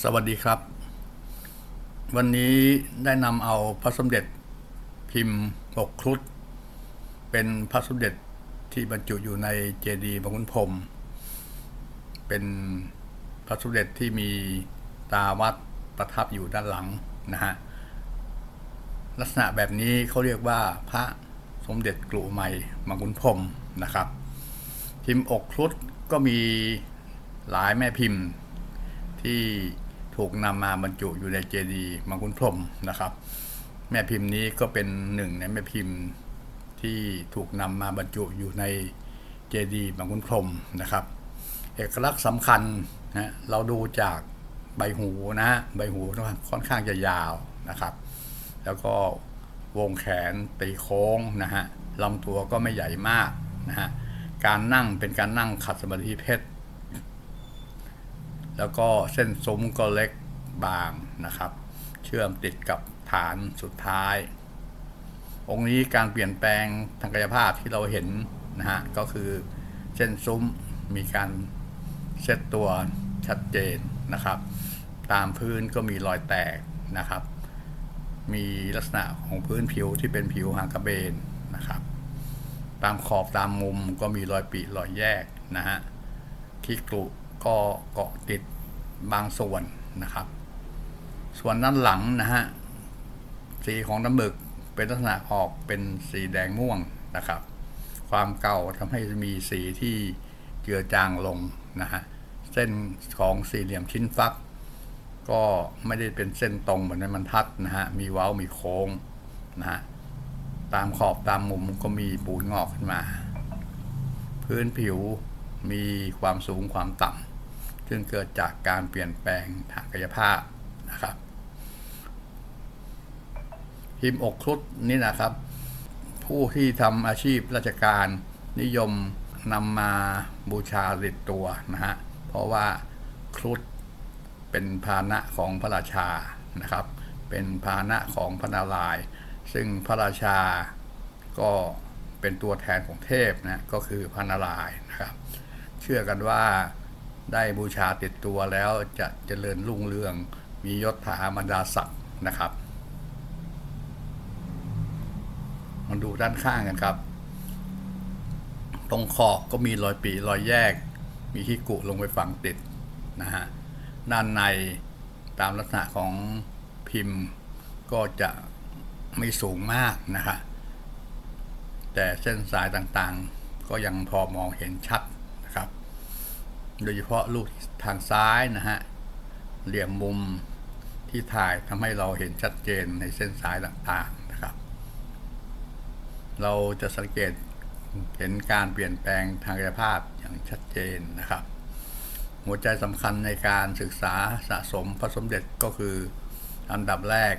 สวัสดีครับ วันนี้ได้นำเอาพระสมเด็จพิมพ์ปกครุฑเป็นพระสมเด็จที่บรรจุอยู่ในเจดีย์บางขุนพรมเป็นพระสมเด็จที่มีตาวัดประทับอยู่ด้านหลังนะฮะลักษณะแบบนี้เขาเรียกว่าพระสมเด็จกลุ่ใหม่บางขุนพรมนะครับ พิมพ์อกครุฑก็มีหลายแม่พิมพ์ที่ ถูกนำมาบรรจุอยู่ในเจดีย์มังคุนพรมนะครับ แม่พิมพ์นี้ก็เป็นหนึ่งในแม่พิมพ์ที่ถูกนำมาบรรจุอยู่ในเจดีย์มังคุนพรมนะครับ เอกลักษณ์สำคัญนะเราดูจากใบหูนะฮะใบหูค่อนข้างจะยาวนะครับ แล้วก็วงแขนตีโค้งนะฮะลำตัวก็ไม่ใหญ่มากนะฮะการนั่งเป็นการนั่งขัดสมาธิเพชร แล้วก็เส้นซุ้มก็เล็กบางนะครับ เชื่อมติดกับฐานสุดท้าย องค์นี้การเปลี่ยนแปลงทางกายภาพที่เราเห็นนะฮะก็คือเส้นซุ้มมีการเซตตัวชัดเจนนะครับ ตามพื้นก็มีรอยแตกนะครับ มีลักษณะของพื้นผิวที่เป็นผิวหางกระเบนนะครับ ตามขอบตามมุมก็มีรอยปีรอยแยกนะฮะที่กรุ ก็เกาะติดบางส่วนนะครับ ส่วนด้านหลังนะฮะสีของน้ำหมึกเป็นลักษณะออกเป็นสีแดงม่วงนะครับ ความเก่าทำให้มีสีที่เจือจางลงนะฮะเส้นของสี่เหลี่ยมชิ้นฟัก ก็ไม่ได้เป็นเส้นตรงเหมือนในบรรทัดนะฮะมีเว้ามีโค้งนะฮะตามขอบตามมุมก็มีปูนงอกขึ้นมา พื้นผิวมีความสูงความต่ำ ซึ่งเกิดจากการเปลี่ยนแปลงทางกายภาพนะครับพิมอกครุฑนี่นะครับ ผู้ที่ทำอาชีพราชการนิยมนำมาบูชาติดตัวนะฮะเพราะว่าครุฑเป็นพาหนะของพระราชานะครับ เป็นพาหนะของพระนารายณ์ซึ่งพระราชาก็เป็นตัวแทนของเทพนะก็คือพระนารายณ์นะครับ เชื่อกันว่า ได้บูชาติดตัวแล้วจะเจริญรุ่งเรือง มียศถาบรรดาศักดิ์นะครับมาดูด้านข้างกันครับ ตรงขอบก็มีรอยปีรอยแยก มีที่กุลงไปฝังติดนะฮะด้านในตามลักษณะของพิมพ์ก็จะไม่สูงมากนะฮะแต่เส้นสายต่างๆ ก็ยังพอมองเห็นชัด โดยเฉพาะลูกทางซ้ายนะฮะ เหลี่ยมมุมที่ถ่ายทำให้เราเห็นชัดเจนในเส้นสายต่างๆนะครับ เราจะสังเกตเห็นการเปลี่ยนแปลงทางกายภาพอย่างชัดเจนนะครับ หัวใจสำคัญในการศึกษาสะสมพระสมเด็จก็คืออันดับแรก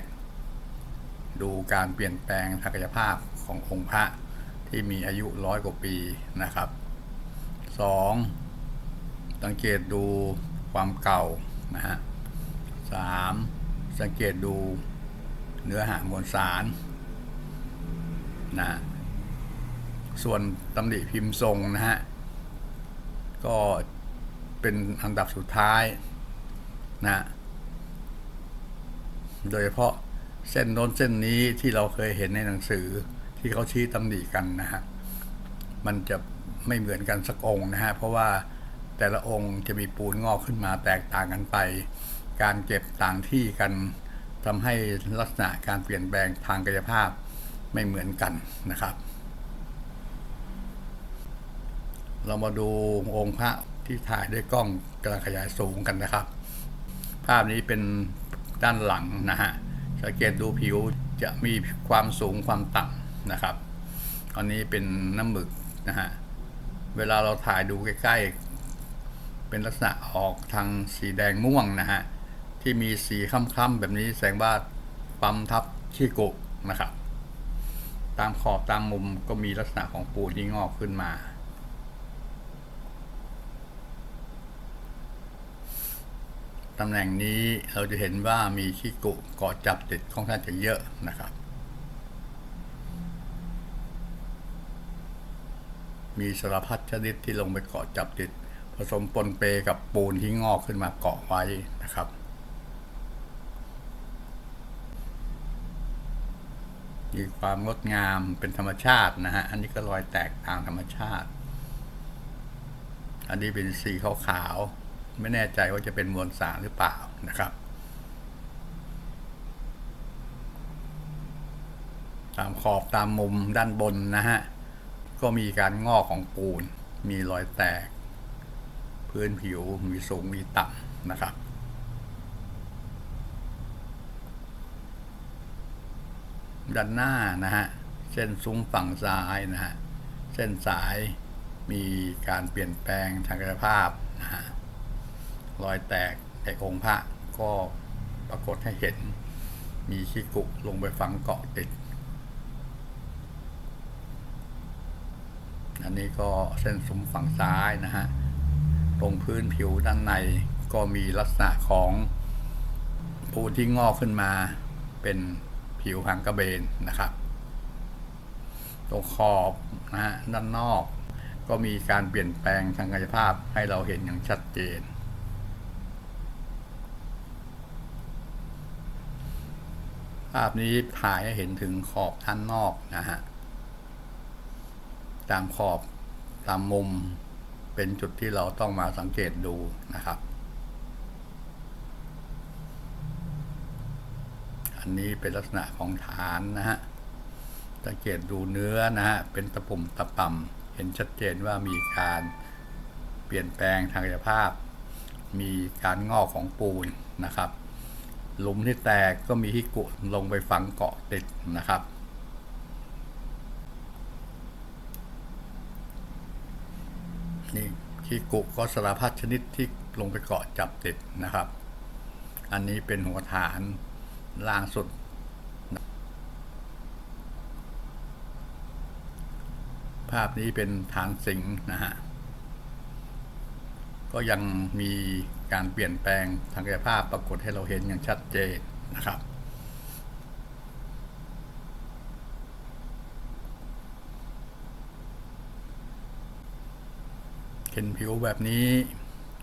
ดูการเปลี่ยนแปลงทางกายภาพขององค์พระที่มีอายุร้อยกว่าปีนะครับสอง สังเกตดูความเก่านะฮะสามสังเกตดูเนื้อหามวลสารนะส่วนตำหนิพิมพ์ทรงนะฮะ ก็เป็นอันดับสุดท้ายนะโดยเฉพาะเส้นโน้นเส้นนี้ที่เราเคยเห็นในหนังสือที่เขาชี้ตำหนิกันนะฮะ มันจะไม่เหมือนกันสักองนะฮะ เพราะว่า แต่ละองค์จะมีปูนงอกขึ้นมาแตกต่างกันไป การเก็บต่างที่กันทำให้ลักษณะการเปลี่ยนแปลงทางกายภาพไม่เหมือนกันนะครับ เรามาดูองค์พระที่ถ่ายด้วยกล้องกระขยายสูงกันนะครับ ภาพนี้เป็นด้านหลังนะฮะสังเกตดูผิวจะมีความสูงความต่ำนะครับ อันนี้เป็นน้ำหมึกนะฮะ เวลาเราถ่ายดูใกล้ๆ เป็นลักษณะออกทางสีแดงม่วงนะฮะ ที่มีสีคล้ำๆแบบนี้แสดงว่าปั๊มทับขี้กุนะครับ ตามขอบตามมุมก็มีลักษณะของปูนที่งอกขึ้นมา ตำแหน่งนี้เราจะเห็นว่ามีขี้กุเกาะจับติดค่อนข้างจะเยอะนะครับมีสารพัดชนิดที่ลงไปเกาะจับติด ผสมปนเปกับปูนที่งอกขึ้นมาเกาะไว้นะครับ มีความงดงามเป็นธรรมชาตินะฮะ อันนี้ก็รอยแตกตามธรรมชาติ อันนี้เป็นสีขาวๆ ไม่แน่ใจว่าจะเป็นมวลสารหรือเปล่านะครับ ตามขอบตามมุมด้านบนนะฮะ ก็มีการงอกของปูน มีรอยแตก พื้นผิวมีสูงมีต่ำนะครับด้านหน้านะฮะเส้นซุ้มฝั่งซ้ายนะฮะเส้นสายมีการเปลี่ยนแปลงทางกายภาพนะฮะรอยแตกในองค์พระก็ปรากฏให้เห็น มีขี้กุลงไปฝังเกาะติด อันนี้ก็เส้นซุ้มฝั่งซ้ายนะฮะ ตรงพื้นผิวด้านในก็มีลักษณะของปูที่งอกขึ้นมาเป็นผิวหางกระเบนนะครับ ตรงขอบนะฮะด้านนอก ก็มีการเปลี่ยนแปลงทางกายภาพให้เราเห็นอย่างชัดเจน ภาพนี้ถ่ายให้เห็นถึงขอบด้านนอกนะฮะตามขอบตามมุม เป็นจุดที่เราต้องมาสังเกตดูนะครับ อันนี้เป็นลักษณะของฐานนะฮะ สังเกตดูเนื้อนะฮะ เป็นตะปุ่มตะป่ำเห็นชัดเจนว่ามีการเปลี่ยนแปลงทางกายภาพ มีการงอกของปูนนะครับ หลุมที่แตกก็มีที่กุลงไปฝังเกาะติดนะครับ นี่ขี้กุก็สารพัดชนิดที่ลงไปเกาะจับติดนะครับ อันนี้เป็นหัวฐานล่างสุด ภาพนี้เป็นฐานสิงนะฮะ ก็ยังมีการเปลี่ยนแปลงทางกายภาพปรากฏให้เราเห็นอย่างชัดเจนนะครับ เห็นผิวแบบนี้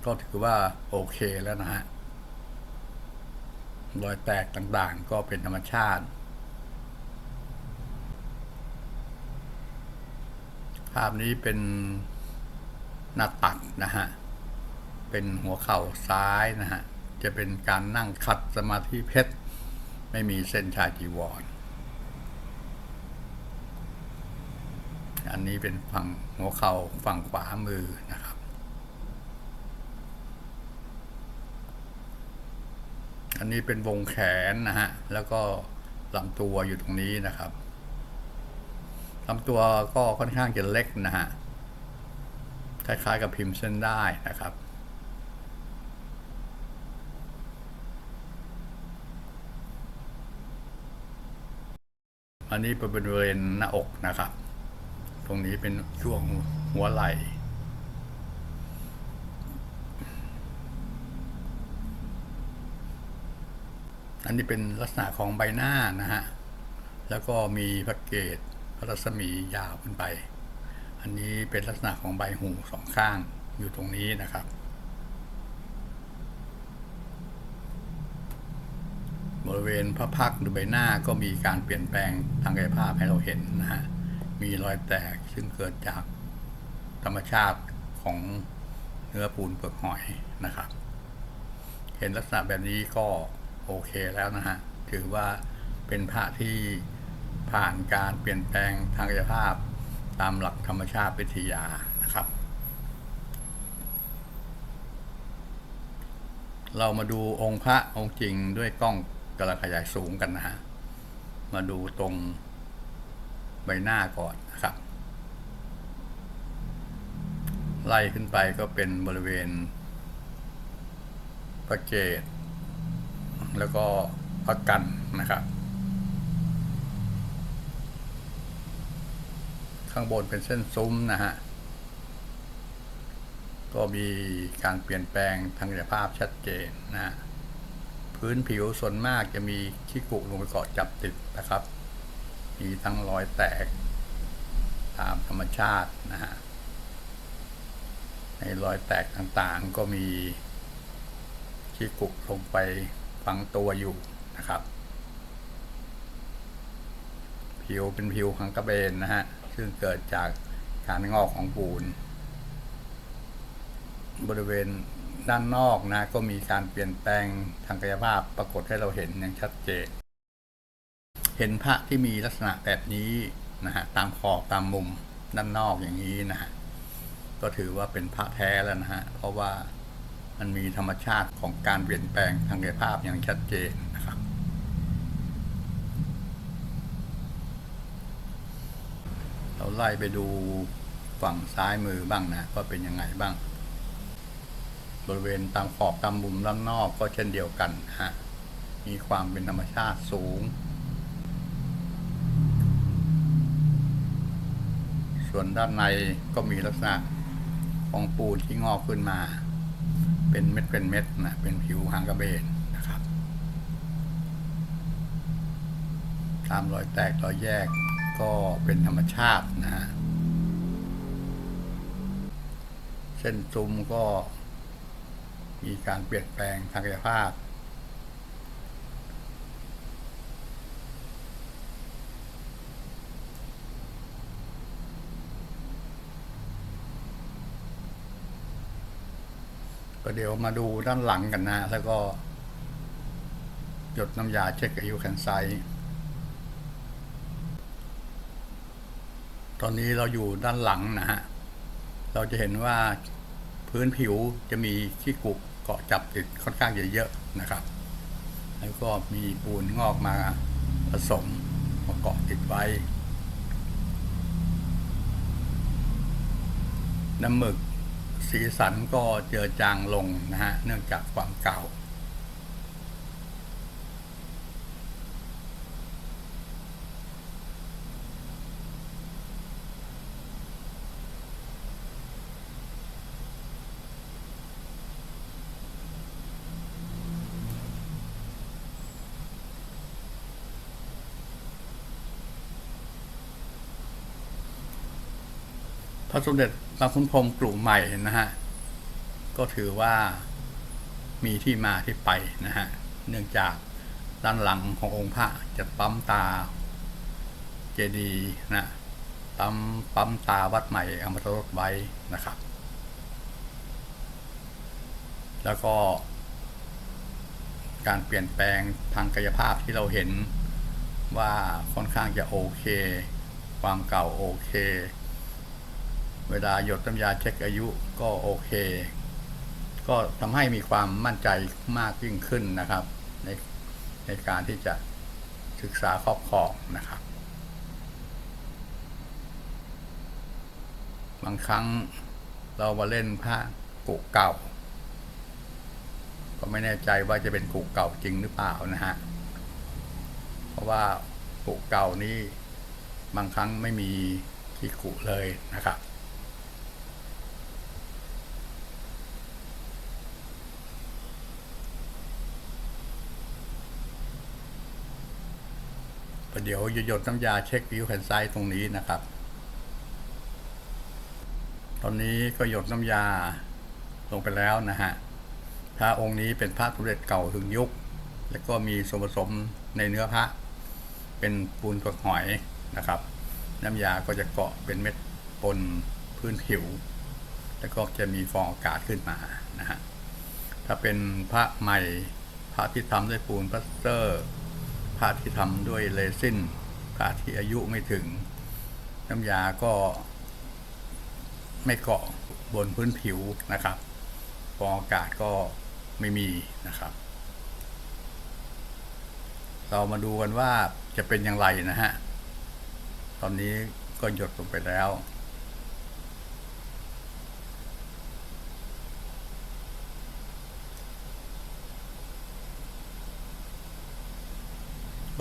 ก็ถือว่าโอเคแล้วนะฮะ รอยแตกต่างๆก็เป็นธรรมชาติ ภาพนี้เป็นหน้าตักนะฮะ เป็นหัวเข่าซ้ายนะฮะ จะเป็นการนั่งขัดสมาธิเพชร ไม่มีเส้นชายจีวร อั นนี้เป็นฝั่งหัวเข่าฝั่งขวามือนะครับ อันนี้เป็นวงแขนนะฮะ แล้วก็ลำตัวอยู่ตรงนี้นะครับลำตัวก็ค่อนข้างจะเล็กนะฮะ คล้ายๆกับพิมพ์เส้นได้นะครับอันนี้เป็นบริเวณหน้าอกนะครับ ตรงนี้เป็นช่วงหัวไหล่ อันนี้เป็นลักษณะของใบหน้านะฮะ แล้วก็มีพระเกตพระรัศมียาวขึ้นไป อันนี้เป็นลักษณะของใบหูสองข้างอยู่ตรงนี้นะครับบริเวณพระพักหรือใบหน้าก็มีการเปลี่ยนแปลงทางกายภาพให้เราเห็นนะฮะ มีรอยแตกซึ่งเกิดจากธรรมชาติของเนื้อปูนเปลือกหอยนะครับ เห็นลักษณะแบบนี้ก็โอเคแล้วนะฮะ ถือว่าเป็นพระที่ผ่านการเปลี่ยนแปลงทางกายภาพตามหลักธรรมชาติวิทยานะครับ เรามาดูองค์พระองค์จริงด้วยกล้องกระขยายสูงกันนะฮะ มาดูตรง ใบหน้าก่อนนะครับ ไล่ขึ้นไปก็เป็นบริเวณพระเกตแล้วก็พระกันนะครับ ข้างบนเป็นเส้นซุ้มนะฮะก็มีการเปลี่ยนแปลงทางกายภาพชัดเจนนะฮะพื้นผิวส่วนมากจะมีขี้กุลงไปเกาะจับติดนะครับ มีทั้งรอยแตกตามธรรมชาตินะฮะในรอยแตกต่างๆก็มีขี้กุกลงไปฝังตัวอยู่นะครับ ผิวเป็นผิวของกระเบนนะฮะซึ่งเกิดจากการงอกของปูน บริเวณด้านนอกนะก็มีการเปลี่ยนแปลงทางกายภาพปรากฏให้เราเห็นอย่างชัดเจน เห็นพระที่มีลักษณะแบบนี้นะฮะตามขอบตามมุมด้านนอกอย่างนี้นะฮะก็ถือว่าเป็นพระแท้แล้วนะฮะเพราะว่ามันมีธรรมชาติของการเปลี่ยนแปลงทางกายภาพอย่างชัดเจนนะครับ เราไล่ไปดูฝั่งซ้ายมือบ้างนะว่าเป็นยังไงบ้าง บริเวณตามขอบตามมุมด้านนอกก็เช่นเดียวกันฮะมีความเป็นธรรมชาติสูง ส่วนด้านในก็มีลักษณะของปูนที่งอกขึ้นมา เป็นเม็ดเป็นเม็ดนะเป็นผิวหางกระเบนนะครับตามรอยแตกรอยแยกก็เป็นธรรมชาตินะฮะเส้นซุ้มก็มีการเปลี่ยนแปลงทางกายภาพ ก็เดี๋ยวมาดูด้านหลังกันนะ แล้วก็ หยดน้ำยาเช็คอายุแคนไซตอนนี้เราอยู่ด้านหลังนะฮะ เราจะเห็นว่าพื้นผิวจะมีขี้กุเกาะจับติดค่อนข้างจะเยอะนะครับ แล้วก็มีปูนงอกมาผสมมาเกาะติดไว้ น้ำหมึก สีสันก็เจือจางลงนะฮะเนื่องจากความเก่า พระสมเด็จ พระคุณพรมกลุ่มใหม่นะฮะ ก็ถือว่ามีที่มาที่ไปนะฮะ เนื่องจากด้านหลังขององค์พระจะปั๊มตาเจดีนะปั๊มปั๊มตาวัดใหม่อมตะรสไว้นะครับ แล้วก็ การเปลี่ยนแปลงทางกายภาพที่เราเห็นว่าค่อนข้างจะโอเค ความเก่าโอเค เวลาหยดน้ำยาเช็คอายุก็โอเค ก็ทำให้มีความมั่นใจมากยิ่งขึ้นนะครับ ในในการที่จะศึกษาครอบครองนะครับ บางครั้งเรามาเล่นผ้ากุเก่า ก็ไม่แน่ใจว่าจะเป็นกุเก่าจริงหรือเปล่านะฮะ เพราะว่ากุเก่านี้บางครั้งไม่มีที่กุเลยนะครับ เดี๋ยวหยดน้ำยาเช็ควิวแผ่นซ้ายตรงนี้นะครับ ตอนนี้ก็หยดน้ำยาลงไปแล้วนะฮะพระองค์นี้เป็นพระสมเด็จเก่าถึงยุค แล้วก็มีส่วนผสมในเนื้อพระ เป็นปูนเปลือกหอยนะครับ น้ำยาก็จะเกาะเป็นเม็ดปนพื้นผิว แล้วก็จะมีฟองอากาศขึ้นมานะฮะถ้าเป็นพระใหม่พระที่ทำด้วยปูนพลาสเตอร์ พระที่ทำด้วยเรซินพระที่อายุไม่ถึง น้ำยาก็ไม่เกาะบนพื้นผิวนะครับฟองอากาศก็ไม่มีนะครับ เรามาดูกันว่าจะเป็นอย่างไรนะฮะ ตอนนี้ก็หยดลงไปแล้ว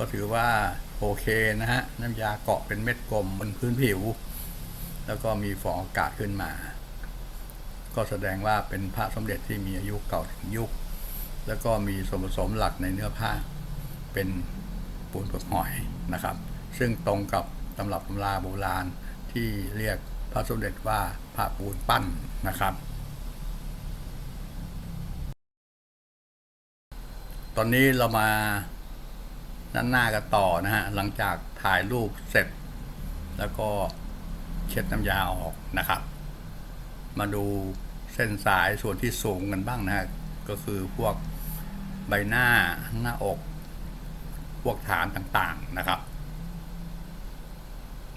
ก็ถือว่าโอเคนะฮะ น้ำยาเกาะเป็นเม็ดกลมบนพื้นผิว แล้วก็มีฟองอากาศขึ้นมา ก็แสดงว่าเป็นพระสมเด็จที่มีอายุเก่าถึงยุค แล้วก็มีส่วนผสมหลักในเนื้อผ้า เป็นปูนเปลือกหอยนะครับ ซึ่งตรงกับตำรับตำราโบราณที่เรียกพระสมเด็จว่าพระปูนปั้นนะครับ ตอนนี้เรามา ด้านหน้ากันต่อนะฮะหลังจากถ่ายรูปเสร็จ แล้วก็เช็ดน้ำยาออกนะครับ มาดูเส้นสายส่วนที่สูงกันบ้างนะฮะก็คือพวกใบหน้าหน้าอก พวกฐานต่างๆนะครับ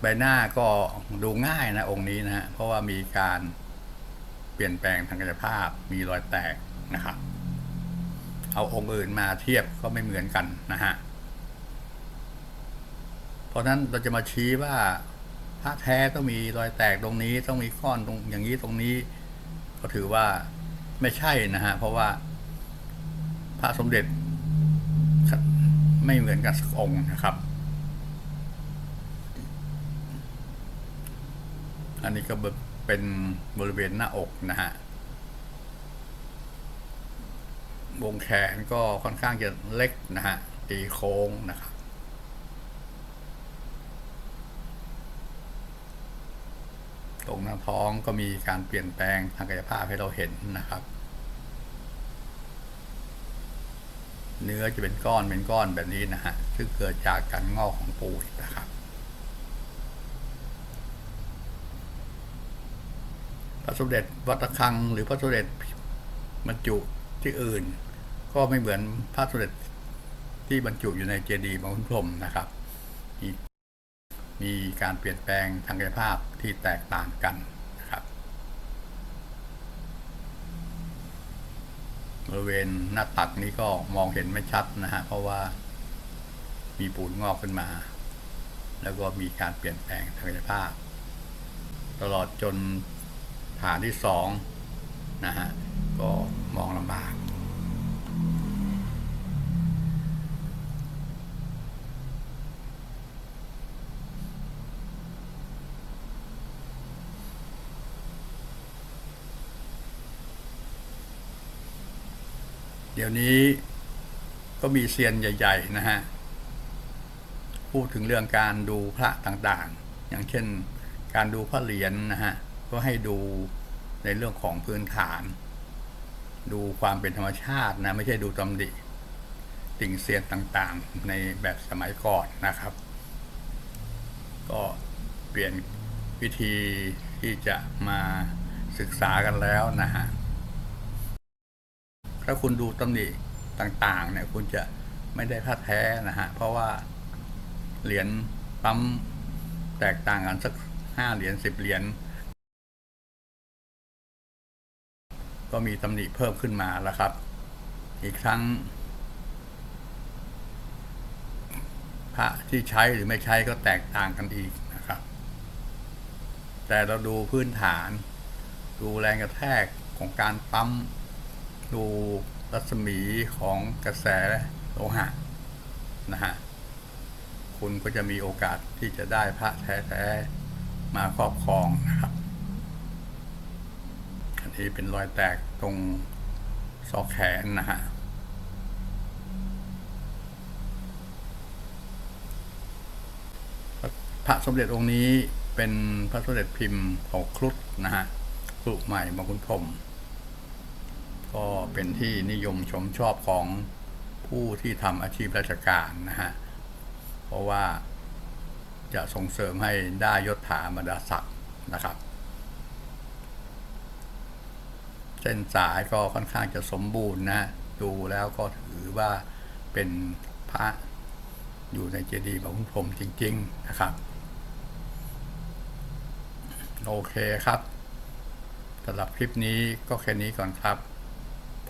ใบหน้าก็ดูง่ายนะองค์นี้นะฮะเพราะว่ามีการเปลี่ยนแปลงทางกายภาพมีรอยแตกนะครับ เอาองค์อื่นมาเทียบก็ไม่เหมือนกันนะฮะ เพราะนั้นเราจะมาชี้ว่าพระแท้ต้องมีรอยแตกตรงนี้ต้องมีก้อนตรงอย่างนี้ตรงนี้ ก็ถือว่าไม่ใช่นะฮะเพราะว่าพระสมเด็จไม่เหมือนกันสักองค์นะครับ อันนี้ก็เป็นบริเวณหน้าอกนะฮะวงแขนก็ค่อนข้างจะเล็กนะฮะตีโค้งนะครับ ตรงท้องก็มีการเปลี่ยนแปลงทางกายภาพให้เราเห็นนะครับ เนื้อจะเป็นก้อนเป็นก้อนแบบนี้นะฮะซึ่งเกิดจากการงอกของปูดนะครับ พระสมเด็จวัดระฆังหรือพระสมเด็จบรรจุที่อื่น ก็ไม่เหมือนพระสมเด็จที่บรรจุอยู่ในเจดีย์บางขุพรมนะครับ มีการเปลี่ยนแปลงทางกายภาพที่แตกต่างกันนะครับบริเวณหน้าตักนี้ก็มองเห็นไม่ชัดนะฮะเพราะว่ามีปูนงอกขึ้นมา แล้วก็มีการเปลี่ยนแปลงทางกายภาพ ตลอดจนฐานที่สองนะฮะก็ เดี๋ยวนี้ก็มีเซียนใหญ่ ๆ นะฮะ พูดถึงเรื่องการดูพระต่างๆ อย่างเช่นการดูพระเหรียญนนะฮะ ก็ให้ดูในเรื่องของพื้นฐาน ดูความเป็นธรรมชาตินะ ไม่ใช่ดูตำดิติ่งเซียนต่างๆ ในแบบสมัยก่อนนะครับ ก็เปลี่ยนวิธีที่จะมาศึกษากันแล้วนะฮะ ถ้าคุณดูตำหนิต่างๆ เนี่ย คุณจะไม่ได้พลาแท้นะฮะ เพราะว่าเหรียญปั๊มแตกต่างกันสักห้าเหรียญสิบเหรียญก็มีตำหนิเพิ่มขึ้นมาแล้วครับ อีกครั้ง พระที่ใช้หรือไม่ใช้ก็แตกต่างกันอีกนะครับ แต่เราดูพื้นฐาน ดูแรงกระแทกของการปั๊ม ดูรัศมีของกระแสโลหะนะฮะคุณก็จะมีโอกาสที่จะได้พระแท้ๆมาครอบครองนะครับ อันนี้เป็นรอยแตกตรงซอกแขนนะฮะพระสมเด็จองค์นี้เป็นพระสมเด็จพิมพ์ของครุฑนะฮะครุใหม่บางคุณพรม ก็เป็นที่นิยมชมชอบของผู้ที่ทำอาชีพราชการนะฮะ เพราะว่าจะส่งเสริมให้ได้ยศถาบรรดาศักดิ์นะครับ เส้นสายก็ค่อนข้างจะสมบูรณ์นะ ดูแล้วก็ถือว่าเป็นพระอยู่ในเจดีย์ของคุณพรมจริง ๆ นะครับ โอเคครับสำหรับคลิปนี้ก็แค่นี้ก่อนครับ